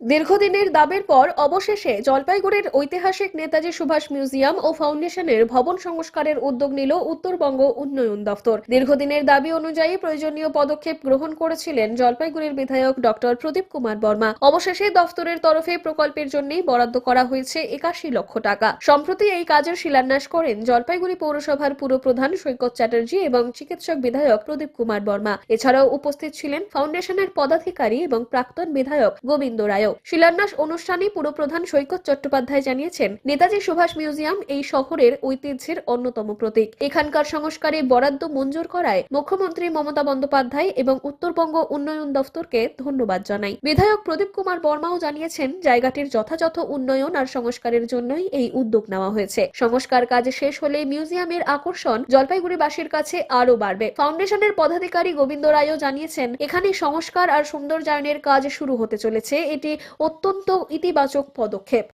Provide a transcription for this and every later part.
দীর্ঘদিনের দাবের পর অবশেষে জলপাইগুড়ির ঐতিহাসিক নেতাজি সুভাষ মিউজিয়াম ও ফাউন্ডেশনের ভবন সংস্কারের উদ্যোগ নিল উত্তরবঙ্গ উন্নয়ন দফতর দীর্ঘদিনের দাবি অনুযায়ী প্রয়োজনীয় পদক্ষেপ গ্রহণ করেছিলেন জলপাইগুড়ির বিধায়ক ডক্টর প্রদীপ কুমার বর্মা। অবশেষে দফতরের তরফে প্রকল্পের জন্যই বরাদ্দ করা হয়েছে একাশি লক্ষ টাকা। সম্প্রতি এই কাজের শিলান্যাস করেন জলপাইগুড়ি পৌরসভার পুরপ্রধান সৈকত চ্যাটার্জি এবং চিকিৎসক বিধায়ক প্রদীপ কুমার বর্মা। এছাড়াও উপস্থিত ছিলেন ফাউন্ডেশনের পদাধিকারী এবং প্রাক্তন বিধায়ক গোবিন্দ রায়ও। শিলান্যাস অনুষ্ঠানে পুরপ্রধান সৈকত চট্টোপাধ্যায় জানিয়েছেন, নেতাজি সুভাষ মিউজিয়াম এই শহরের ঐতিহ্যের অন্যতম প্রতীক। এখানকার সংস্কারে বরাদ্দ মঞ্জুর করায় মুখ্যমন্ত্রী মমতা বন্দ্যোপাধ্যায় এবং উত্তরবঙ্গ উন্নয়ন দফতরকে ধন্যবাদ জানাই। বিধায়ক প্রদীপ কুমার বর্মাও জানিয়েছেন, জায়গাটির যথাযথ উন্নয়ন আর সংস্কারের জন্যই এই উদ্যোগ নেওয়া হয়েছে। সংস্কার কাজ শেষ হলে মিউজিয়ামের আকর্ষণ জলপাইগুড়িবাসীর কাছে আরও বাড়বে। ফাউন্ডেশনের পদাধিকারী গোবিন্দ রায়ও জানিয়েছেন, এখানে সংস্কার আর সৌন্দর্যায়নের কাজ শুরু হতে চলেছে। এটি অত্যন্ত ইতিবাচক পদক্ষেপ।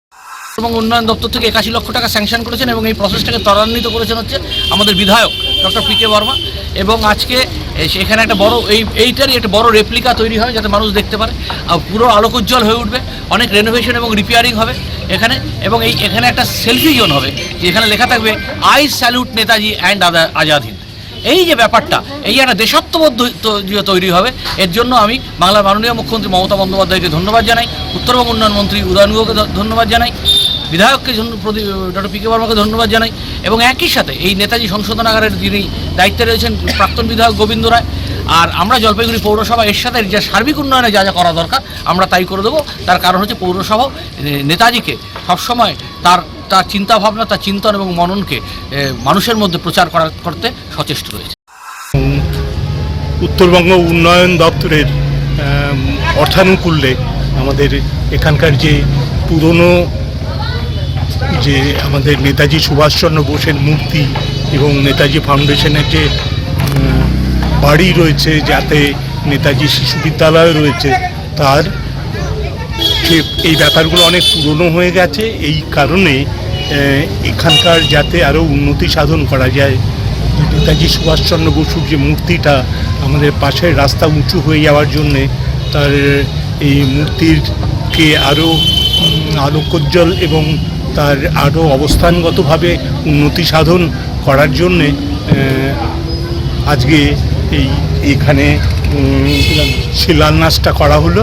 এবং উন্নয়ন দপ্তর থেকে একাশি লক্ষ টাকা স্যাংশন করেছেন এবং এই প্রসেসটাকে ত্বরান্বিত করেছেন হচ্ছে আমাদের বিধায়ক ডক্টর পি কে বর্মা। এবং আজকে এ, এখানে একটা বড় এই এইটারই একটা বড় রেপ্লিকা তৈরি হয় যাতে মানুষ দেখতে পারে। আর পুরো আলোকোজ্জ্বল হয়ে উঠবে। অনেক রেনোভেশন এবং রিপেয়ারিং হবে এখানে। এবং এই এখানে একটা সেলফি জোন হবে যেখানে লেখা থাকবে I salute Netaji and Azad. এই যে ব্যাপারটা, এই একটা দেশাত্মবোধ তৈ- তৈরি হবে, এর জন্য আমি বাংলার মাননীয় মুখ্যমন্ত্রী মমতা বন্দ্যোপাধ্যায়কে ধন্যবাদ জানাই উত্তরবঙ্গ উন্নয়ন মন্ত্রী উদয়নগুলোকে ধন্যবাদ জানাই, বিধায়ককে ডক্টর পি কে বর্মাকে ধন্যবাদ জানাই, এবং একই সাথে এই নেতাজি সংশোধনাগারের যিনি দায়িত্বে রয়েছেন প্রাক্তন বিধায়ক গোবিন্দ রায়, আর আমরা জলপাইগুড়ি পৌরসভা এর সাথে যা সার্বিক উন্নয়নে যা যা করা দরকার, আমরা তাই করে দেবো, তার কারণ হচ্ছে পৌরসভা নেতাজিকে সবসময় তার তার চিন্তা ভাবনা তার চিন্তন এবং মননকে মানুষের মধ্যে প্রচার করা করতে সচেষ্ট রয়েছে। উত্তরবঙ্গ উন্নয়ন দপ্তরের অর্থানুকূল্যে আমাদের এখানকার যে পুরনো, যে আমাদের নেতাজি সুভাষচন্দ্র বোসের মূর্তি এবং নেতাজি ফাউন্ডেশনের যে বাড়ি রয়েছে, যাতে নেতাজি শিশু বিদ্যালয় রয়েছে, তার যে এই ব্যাপারগুলো অনেক পুরনো হয়ে গেছে, এই কারণে এখানকার যাতে আরও উন্নতি সাধন করা যায়। নেতাজি সুভাষচন্দ্র বসুর যে মূর্তিটা আমাদের পাশের রাস্তা উঁচু হয়ে যাওয়ার জন্যে, তার এই মূর্তিরকে আরও আলোকোজ্জ্বল এবং তার আরও অবস্থানগতভাবে উন্নতি সাধন করার জন্যে আজকে এই এখানে শিলান্যাসটা করা হলো।